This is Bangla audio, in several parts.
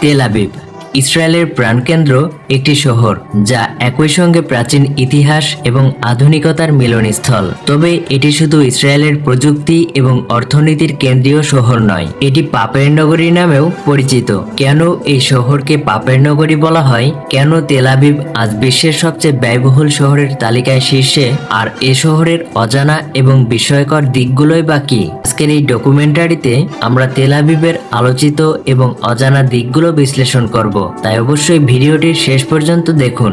Tel Aviv. ইসরায়েলের প্রাণকেন্দ্র একটি শহর, যা একই সঙ্গে প্রাচীন ইতিহাস এবং আধুনিকতার মিলনস্থল। তবে এটি শুধু ইসরায়েলের প্রযুক্তি এবং অর্থনীতির কেন্দ্রীয় শহর নয়, এটি পাপের নগরী নামেও পরিচিত। কেন এই শহরকে পাপের নগরী বলা হয়? কেন তেল আবিব আজ বিশ্বের সবচেয়ে ব্যয়বহুল শহরের তালিকায় শীর্ষে? আর এ শহরের অজানা এবং বিস্ময়কর দিকগুলোই বা কি? আজকের এই ডকুমেন্টারিতে আমরা তেল আবিবের আলোচিত এবং অজানা দিকগুলো বিশ্লেষণ করব। তাই অবশ্যই ভিডিওটির শেষ পর্যন্ত দেখুন।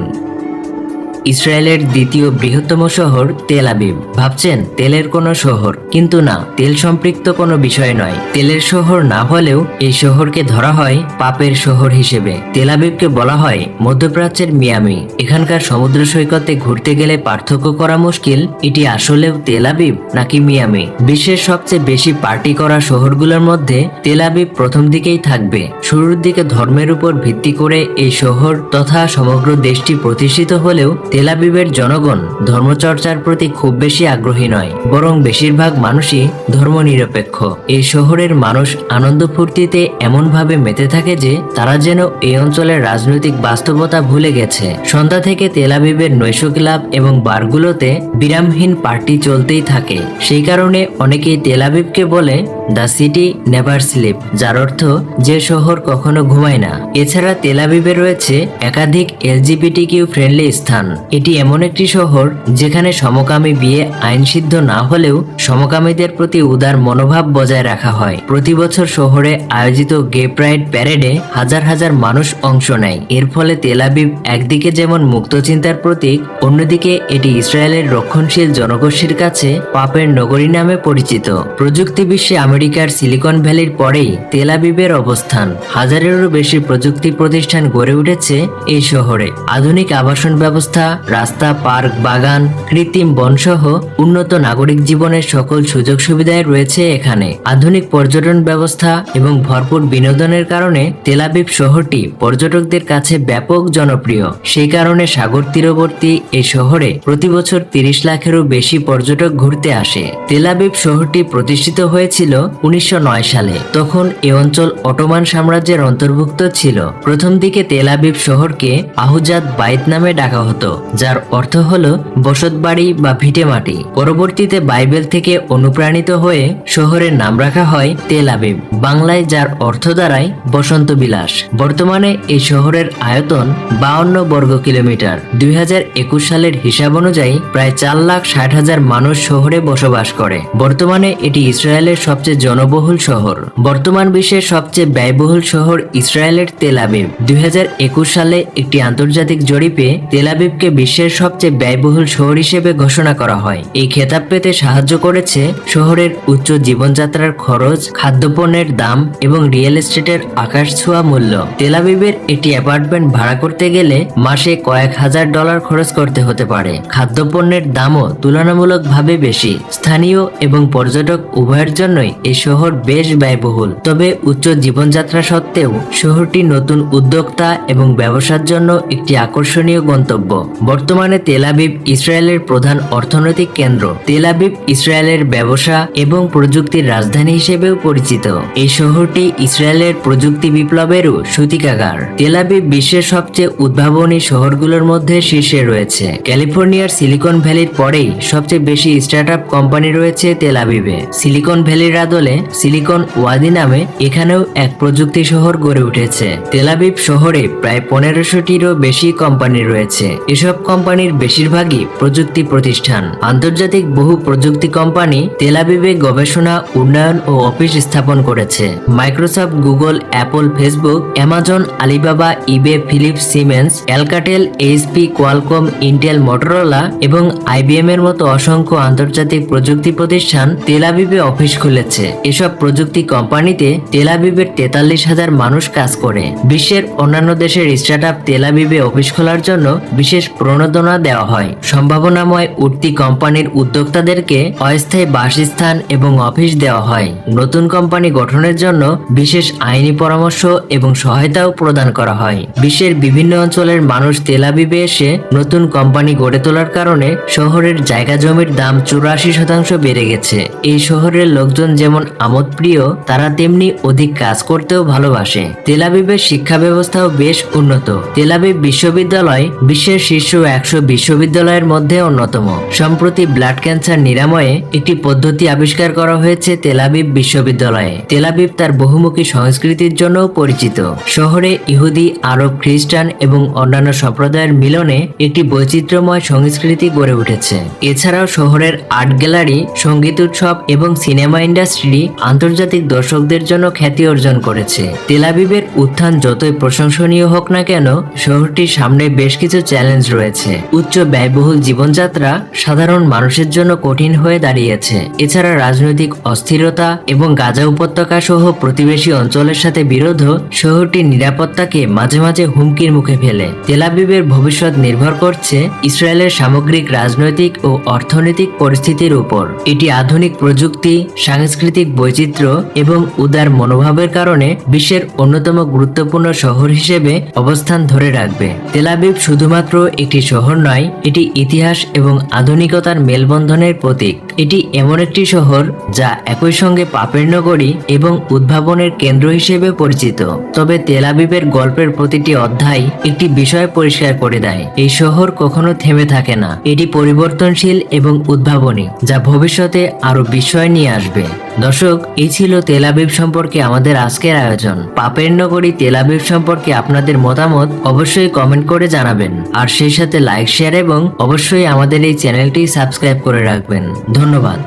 ইসরায়েলের দ্বিতীয় বৃহত্তম শহর তেল আবিব। ভাবছেন, তেলের কোনো শহর। কিন্তু না, তেল সম্পৃক্ত কোনো বিষয় নয়। তেলের শহর না হলেও এই শহরকে ধরা হয় পাপের শহর হিসেবে। তেল আবিবকে বলা হয় মধ্যপ্রাচ্যের মিয়ামি। এখানকার সমুদ্র সৈকতে ঘুরতে গেলে পার্থক্য করা মুশকিল। এটি আসলেও তেল আবিব নাকি মিয়ামি? বিশ্বের সবচেয়ে বেশি পার্টি করা শহরগুলোর মধ্যে তেল আবিব প্রথম দিকেই থাকবে। শুরুর দিকে ধর্মের উপর ভিত্তি করে এই শহর তথা সমগ্র দেশটি প্রতিষ্ঠিত হলেও তেলাবিবের জনগণ ধর্মচর্চার প্রতি খুব বেশি আগ্রহী নয়, বরং বেশিরভাগ মানুষই ধর্মনিরপেক্ষ। এই শহরের মানুষ আনন্দ ফুর্তিতে এমনভাবে মেতে থাকে যে তারা যেন এই অঞ্চলের রাজনৈতিক বাস্তবতা ভুলে গেছে। সন্ধ্যা থেকে তেলাবিবের নৈশ ক্লাব এবং বারগুলোতে বিরামহীন পার্টি চলতেই থাকে। সেই কারণে অনেকেই তেলাবিবকে বলে, দ্য সিটি নেভার স্লিপ যার অর্থ যে শহর কখনো ঘুমায় না। এছাড়া তেলাবিবে রয়েছে একাধিক এলজিবিটি কিউ ফ্রেন্ডলি স্থান। এটি এমন একটি শহর যেখানে সমকামী বিয়ে আইনসিদ্ধ না হলেও সমকামীদের প্রতি উদার মনোভাব বজায় রাখা হয়। প্রতি বছর শহরে আয়োজিত গে প্রাইড প্যারেডে হাজার হাজার মানুষ অংশ নেয়। এর ফলে তেলাবিব একদিকে যেমন মুক্ত চিন্তার প্রতীক, অন্যদিকে এটি ইসরায়েলের রক্ষণশীল জনগোষ্ঠীর কাছে পাপের নগরী নামে পরিচিত। প্রযুক্তি বিশ্বে আমেরিকার সিলিকন ভ্যালির পরেই তেলাবিবের অবস্থান। হাজারেরও বেশি প্রযুক্তি প্রতিষ্ঠান গড়ে উঠেছে এই শহরে। আধুনিক আবাসন ব্যবস্থা রাস্তা, পার্ক, বাগান, কৃত্রিম বনসহ উন্নত নাগরিক জীবনের সকল সুযোগ সুবিধায় রয়েছে এখানে। আধুনিক পর্যটন ব্যবস্থা এবং ভরপুর বিনোদনের কারণে তেলাবিব শহরটি পর্যটকদের কাছে ব্যাপক জনপ্রিয়। সেই কারণে সাগর তীরবর্তী এই শহরে প্রতি বছর তিরিশ লাখেরও বেশি পর্যটক ঘুরতে আসে। তেলাবিব শহরটি প্রতিষ্ঠিত হয়েছিল উনিশশো নয় সালে। তখন এ অঞ্চল অটোমান সাম্রাজ্যের অন্তর্ভুক্ত ছিল। প্রথম দিকে তেলাবিব শহরকে আহুজাদ বাইত নামে ডাকা হতো। যার অর্থ হল বসতবাড়ি বা ভিটে মাটি। পরবর্তীতে বাইবেল থেকে অনুপ্রাণিত হয়ে শহরের নাম রাখা হয় তেল আবিব। বাংলায় যার অর্থ দাঁড়ায় বসন্ত বিলাস। বর্তমানে এই শহরের আয়তন বাউন্ন বর্গ কিলোমিটার। দুই হাজার একুশ সালের হিসাব অনুযায়ী প্রায় চার লাখ ষাট হাজার মানুষ শহরে বসবাস করে। বর্তমানে এটি ইসরায়েলের সবচেয়ে জনবহুল শহর। বর্তমান বিশ্বের সবচেয়ে ব্যয়বহুল শহর ইসরায়েলের তেল আবিব। দুই হাজার একুশ সালে একটি আন্তর্জাতিক জরিপে তেল আবিবকে বিশ্বের সবচেয়ে ব্যয়বহুল শহর হিসেবে ঘোষণা করা হয়। এই খেতাব পেতে সাহায্য করেছে শহরের উচ্চ জীবনযাত্রার খরচ, খাদ্যপণ্যের দাম এবং রিয়েল এস্টেটের আকাশ ছোঁয়া মূল্য। তেলাবিবের একটি অ্যাপার্টমেন্ট ভাড়া করতে গেলে মাসে কয়েক হাজার ডলার খরচ করতে হতে পারে। খাদ্যপণ্যের দামও তুলনামূলকভাবে বেশি। স্থানীয় এবং পর্যটক উভয়ের জন্যই এই শহর বেশ ব্যয়বহুল। তবে উচ্চ জীবনযাত্রা সত্ত্বেও শহরটি নতুন উদ্যোক্তা এবং ব্যবসার জন্য একটি আকর্ষণীয় গন্তব্য। বর্তমানে তেলাবিব ইসরায়েলের প্রধান অর্থনৈতিক কেন্দ্র। তেলাবিব ইসরায়েলের ব্যবসা এবং প্রযুক্তির রাজধানী হিসেবেও পরিচিত। এই শহরটি ইসরায়েলের প্রযুক্তি বিপ্লবেরও সূতিকাগার। তেলাবিব বিশ্বের সবচেয়ে উদ্ভাবনী শহরগুলোর মধ্যে শীর্ষে রয়েছে। ক্যালিফোর্নিয়ার সিলিকন ভ্যালির পরেই সবচেয়ে বেশি স্টার্টআপ কোম্পানি রয়েছে তেলাবিবে সিলিকন ভ্যালির আদলে সিলিকন ওয়াদি নামে এখানেও এক প্রযুক্তি শহর গড়ে উঠেছে। তেলাবিব শহরে প্রায় পনেরোশোটিরও বেশি কোম্পানি রয়েছে। এসব কোম্পানির বেশিরভাগই প্রযুক্তি প্রতিষ্ঠান। আন্তর্জাতিক বহু প্রযুক্তি কোম্পানি তেলাবিবে গবেষণা, উন্নয়ন ও অফিস স্থাপন করেছে। Microsoft, Google, Apple, Facebook, Amazon, Alibaba, eBay, Philips, Siemens, Alcatel, HP, Qualcomm, Intel, Motorola এবং আইবিএম এর মতো অসংখ্য আন্তর্জাতিক প্রযুক্তি প্রতিষ্ঠান তেলাবিবে অফিস খুলেছে। এসব প্রযুক্তি কোম্পানিতে তেলাবিবের তেতাল্লিশ হাজার মানুষ কাজ করে। বিশ্বের অন্যান্য দেশের স্টার্টআপ তেলাবিবে অফিস খোলার জন্য বিশেষ প্রণোদনা দেওয়া হয়। সম্ভাবনাময় উঠতি কোম্পানির উদ্যোক্তাদেরকে অস্থায়ী বাসস্থান এবং অফিস দেওয়া হয়। নতুন কোম্পানি গঠনের জন্য বিশেষ আইনি পরামর্শ এবং সহায়তাও প্রদান করা হয়। বিশ্বের বিভিন্ন অঞ্চলের মানুষ তেলাবিবে এসে নতুন কোম্পানি গড়ে তোলার কারণে শহরের জায়গা জমির দাম চুরাশি শতাংশ বেড়ে গেছে। এই শহরের লোকজন যেমন আমোদপ্রিয়, তারা তেমনি অধিক কাজ করতেও ভালোবাসে। তেলাবিবের শিক্ষা ব্যবস্থাও বেশ উন্নত। তেলাবিব বিশ্ববিদ্যালয় বিশ্বের শীর্ষ একশো বিশ্ববিদ্যালয়ের মধ্যে অন্যতম। সম্প্রতি ব্লাড ক্যান্সার নিরাময়ে একটি পদ্ধতি আবিষ্কার করা হয়েছে তেলাবিব বিশ্ববিদ্যালয়ে। তেলাবিব তার বহুমুখী সংস্কৃতির জন্য পরিচিত। শহরে ইহুদি, আরব খ্রিস্টান এবং অন্যান্য সম্প্রদায়ের মিলনে একটি বৈচিত্র্যময় সংস্কৃতি গড়ে উঠেছে। এছাড়াও শহরের আর্ট গ্যালারি, সংগীত উৎসব এবং সিনেমা ইন্ডাস্ট্রি আন্তর্জাতিক দর্শকদের জন্য খ্যাতি অর্জন করেছে। তেলাবিবের উত্থান যতই প্রশংসনীয় হোক না কেন, শহরটির সামনে বেশ কিছু চ্যালেঞ্জ রয়েছে। উচ্চ ব্যয়বহুল জীবনযাত্রা সাধারণ মানুষের জন্য কঠিন হয়ে দাঁড়িয়েছে। এছাড়া রাজনৈতিক অস্থিরতা এবং গাজা উপত্যকা সহ প্রতিবেশী অঞ্চলের সাথে বিরোধও শহরটির নিরাপত্তাকে মাঝে মাঝে হুমকির মুখে ফেলে। তেলাবিবের ভবিষ্যৎ নির্ভর করছে ইসরায়েলের সামগ্রিক রাজনৈতিক ও অর্থনৈতিক পরিস্থিতির উপর। এটি আধুনিক প্রযুক্তি, সাংস্কৃতিক বৈচিত্র্য এবং উদার মনোভাবের কারণে বিশ্বের অন্যতম গুরুত্বপূর্ণ শহর হিসেবে অবস্থান ধরে রাখবে। তেলাবিব শুধুমাত্র একটি শহর নয়, এটি ইতিহাস এবং আধুনিকতার মেলবন্ধনের প্রতীক। এটি এমন একটি শহর যা একই সঙ্গে পাপের নগরী এবং উদ্ভাবনের কেন্দ্র হিসেবে পরিচিত। তবে তেলাবিবের গল্পের প্রতিটি অধ্যায় একটি বিষয় পরিষ্কার করে দেয়। এই শহর কখনো থেমে থাকে না। এটি পরিবর্তনশীল এবং উদ্ভাবনী, যা ভবিষ্যতে আরও বিস্ময় নিয়ে আসবে। দর্শক, এই ছিল তেলাবিব সম্পর্কে আমাদের আজকের আয়োজন। পাপের নগরী তেলাবিব সম্পর্কে আপনাদের মতামত অবশ্যই কমেন্ট করে জানাবেন। আর সেই সাথে লাইক, শেয়ার এবং অবশ্যই আমাদের এই চ্যানেলটি সাবস্ক্রাইব করে রাখবেন। ধন্যবাদ।